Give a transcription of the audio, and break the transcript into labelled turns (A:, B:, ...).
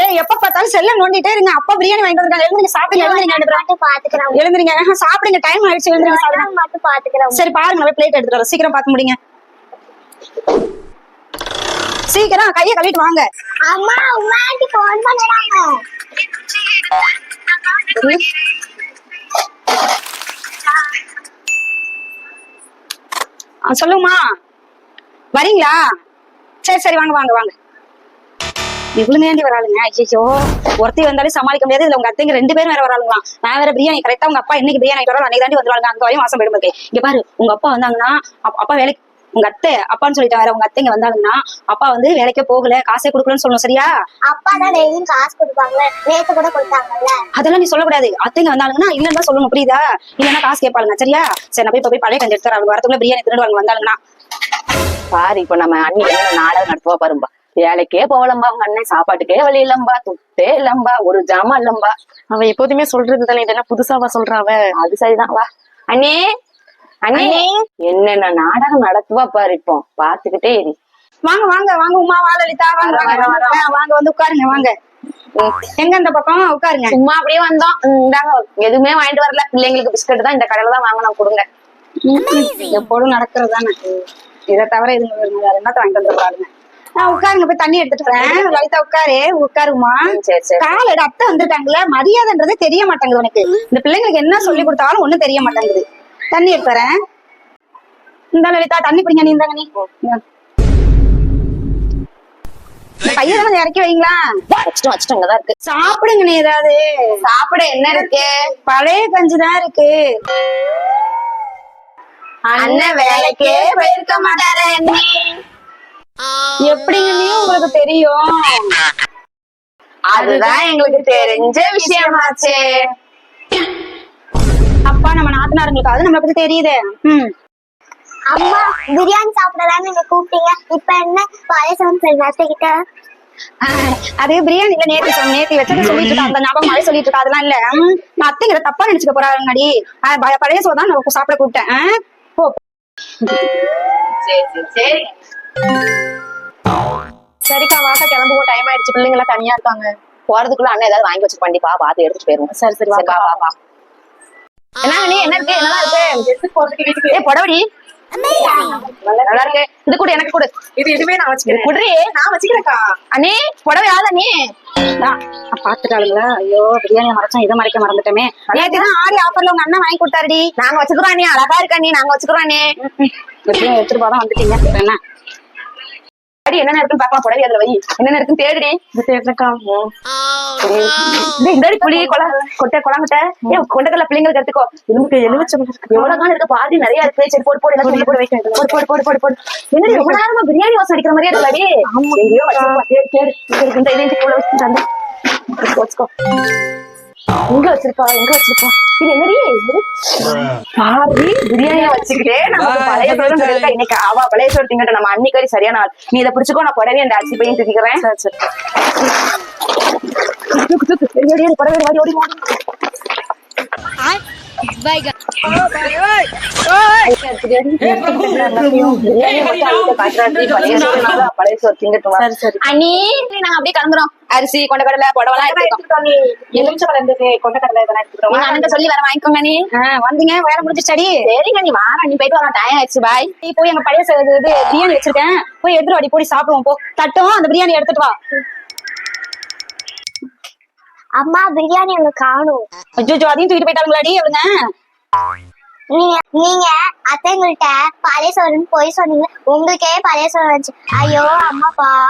A: ஏன் எப்ப பார்த்தாலும் செல்ல நோண்டிட்டே இருங்க. அப்பா பிரியாணி வாங்கிட்டு வந்திருக்காங்க. எழுந்துருங்க சாப்பிடுங்க எழுந்துருங்க எழுந்துருங்க. சாப்பிடுங்க டைம் ஆயிடுச்சு எழுந்துருங்க சாப்பிடுங்க. சரி பாருங்க நான் பிளேட் எடுத்துட்டு வரேன் சீக்கிரம் பார்த்து முடிங்க. சீக்கிரம் கையை கழுவிட்டு வாங்க.
B: அம்மா உமா ஆண்டி போன் பண்ணுறாங்க.
A: ஆ, சொல்லுங்கம்மா. வரீங்களா? சரி சரி வாங்க வாங்க வாங்க. இவ்வளவு வராளுங்க. ஐயோ ஒருத்தி வந்தாலே சமாளிக்க முடியாது. இதுல உங்க அத்தைங்க ரெண்டு பேரும் வேற வராளுங்களாம். நான் வேற பிரியாணி கரெக்டா உங்க அப்பா என்னைக்கு பிரியாணி வரலாம் அன்னைக்கு தாண்டி வந்துருவாங்க அங்க வரையும் வாசம் போயிடும் இங்க பாரு உங்க அப்பா வந்தாங்கன்னா அப்- அப்பா வேலைக்கு உங்க அத்தை அப்பான்னு சொல்லிட்டு வேற உங்க அத்தைங்க வந்தாங்கன்னா அப்பா வந்து வேலைக்கே போகல. காசே கொடுக்கலன்னு சொல்லணும். சரியா?
B: அப்பா தான் காசு கொடுப்பாங்க. நேத்து கூட கொடுத்தாங்கல்ல.
A: அதெல்லாம் நீ சொல்லக்கூடாது. அத்தைங்க வந்தாங்கன்னா இல்லன்னு சொல்லணும். புரியுதா? இல்லன்னா காசு கேட்பாளுங்க. சரியா? சரி நான் போய் போய் பழைய கஞ்சி எடுத்துறேன் அவங்க வரதுக்குள்ள பிரியாணி திருடுவாங்க வந்தாங்கன்னா
C: பாரு இப்ப நம்ம அண்ணி என்ன நாடகம் நடத்துவா பாரும்பா. வேலைக்கே போகலம்பா அவங்க அண்ணன் சாப்பாட்டுக்கே வழி இல்லம்பா துட்டே இல்லம்பா ஒரு ஜாமான் இல்லம்பா.
D: அவ எப்போதுமே சொல்றது தானே இதெல்லாம் புதுசாவா சொல்றா அவ.
C: அது சரிதான் வா. அண்ணே அண்ணே. என்னென்ன நாடகம் நடத்துவா பாரு இப்போ பாத்துக்கிட்டே இரு.
A: வாங்க வாங்க வாங்க உமா வா லலிதா வாங்க வாங்க வந்து உட்காருங்க வாங்க. எங்க இந்த பக்கம் உட்காருங்க.
C: சும்மா அப்படியே வந்தோம். இந்தாங்க எதுவுமே வாங்கிட்டு வரல. பிள்ளைங்களுக்கு பிஸ்கட் தான் இந்த கடையில தான் வாங்கணும் கொடுங்க.
A: எப்போதும் நடக்கிறது தானே இதை தவிர இது என்னத்த வாங்கிட்டு வந்துருக்காருங்க நான் உட்காருங்க போய் தண்ணி எடுத்துட்டு வரேன். லலிதா உட்காரு உட்காருமா கால் எடு அத்தை வந்திருக்காங்கல்ல மரியாதைன்றதே தெரிய மாட்டேங்குது உனக்கு. இந்த பிள்ளைங்களுக்கு என்ன சொல்லி கொடுத்தாலும் ஒண்ணும் தெரிய மாட்டேங்குது. தண்ணி எடுத்து வரேன். இந்த லலிதா தண்ணி பிடிங்க நீ இந்தாங்க நீ. தானே இறக்கி வைங்களா?
C: இங்கதான் இருக்கு.
A: சாப்பிடுங்க நீ ஏதாவது.
C: சாப்பிட என்ன இருக்கு?
A: பழைய கஞ்சி தான் இருக்கு.
C: அண்ணன் வேலைக்கே போயிருக்க மாட்டாரு அண்ணி
A: எப்படிங்க நீ உங்களுக்கு தெரியும்.
C: அதுதான் எங்களுக்கு தெரிஞ்ச விஷயமாச்சே.
A: அப்பா நம்ம நாத்தனாருங்களுக்கு அது நம்மளை பத்தி தெரியுதே. ம்.
B: அம்மா பிரியாணி சாப்பிடலாம்னு நீங்க கூப்பிட்டீங்க. இப்ப என்ன பாயசம் கிட்ட
A: ஆஹ், அது பிரியாணி இல்ல நேத்து சொன்ன நேத்து வச்சது சொல்லிட்டு இருக்கா அந்த ஞாபகம் மாதிரி சொல்லிட்டு இருக்கா அதெல்லாம் இல்ல. நான் அத்தைங்கிற தப்பா நினைச்சுக்க போறாங்கடி பழைய சோறு தான் நான் சாப்பிட கூப்பிட்டேன். போ.
C: சரி சரி.
D: சரிக்கா வாக்கா கிளம்புவோம். டைம் ஆயிடுச்சு. பிள்ளைங்க எல்லாம் தனியா இருக்காங்க.
C: போறதுக்குள்ள அண்ணன் ஏதாவது வாங்கி வச்சு பண்ணிப்பா பார்த்து எடுத்துட்டு போயிருவோம்.
D: சரி சரி
C: வா
D: வாக்கா
C: வா வா. என்ன நீ என்ன இருக்கு? இருக்கு? ஏ புடவடி. நல்லா இருக்கு. இது கூட எனக்கு கொடு.
D: இது எதுவுமே நான் வச்சுக்கிறேன்.
C: குடுறி.
D: நான் வச்சுக்கிறேன்க்கா.
C: அண்ணே புடவை யாரு
A: பாத்துட்டாளுங்களா ஐயோ பிரியாணி மறைச்சோம். இதை மறைக்க மறந்துட்டோமே. தான் ஆடி ஆஃபர்ல உங்க அண்ணன் வாங்கி கொடுத்தாருடி.
C: நாங்க வச்சுக்கிறோம் அண்ணே. அழகா இருக்க நீ நாங்க வச்சுக்கிறோம் அண்ணே.
A: எடுத்துட்டு போதான் வந்துட்டீங்க. என்ன?
C: அடி என்னென்ன இருக்குன்னு பாக்கலாம் புடவை அதுல வை. என்னென்ன இருக்குன்னு தேடுடி.
D: இது தேர்ந்தக்கா
C: இந்த புளி கொலை கொட்டை குழம்புட்ட ஏன் கொண்டக்கல்ல பிள்ளைங்களுக்கு எடுத்துக்கோ. எலும்புக்கு எலுமிச்சம் எவ்வளவு காலம் இருக்கு? பாதி நிறைய இருக்கு. சரி போடு போடு போடு வைக்க போடு போடு போடு போடு போடு என்ன ரொம்ப நேரமா பிரியாணி வாசம் அடிக்கிற மாதிரியே இருக்காடி எங்கேயோ இந்த தந்து. வச்சுக்கோ. எங்க வச்சிருப்பா எங்க வச்சிருப்பா இது என்னடி? பாரு பிரியாணியை வச்சுக்கிட்டே நமக்கு பழைய சோறு இருக்கா இன்னைக்கு அவா பழைய சோறு திங்கட்ட நம்ம அன்னிக்கறி சரியான ஆள். நீ இதை பிடிச்சுக்கோ நான் உடனே அந்த அரிசி பையன் சரி சரி. தூக்கு தூக்கு படவே ஓடி ஓடி. ஓடி அண்ணி நாங்க அப்படியே கிளம்புறோம். அரிசி கொண்டக்கடலை புடவெல்லாம் எடுத்துக்கோம் அண்ணன் சொல்லி வர வாங்கிக்கோங்க நீ
A: வந்தீங்க. வேலை முடிஞ்சிச்சடி
C: சரிங்க நீ வாங்க நீ போயிட்டு வரலாம் டைம் ஆயிடுச்சு. பாய்
A: நீ போய் எங்க பழைய இது இது பிரியாணி வச்சிருக்கேன். போய் எடுத்துட்டு வாடி போய் சாப்பிடுவோம் போ. தட்டும். அந்த பிரியாணி எடுத்துட்டு வா.
B: அம்மா பிரியாணி அங்க காணும்.
A: அஜ்ஜோ அதையும் தூக்கிட்டு போயிட்டாங்களாடி அவளுங்க
B: நீங்க நீங்க அத்தைங்கள்ட்ட பழைய சோறுன்னு போய் சொன்னீங்க. உங்களுக்கே பழைய சோறு வந்துச்சு. ஐயோ அம்மாப்பா.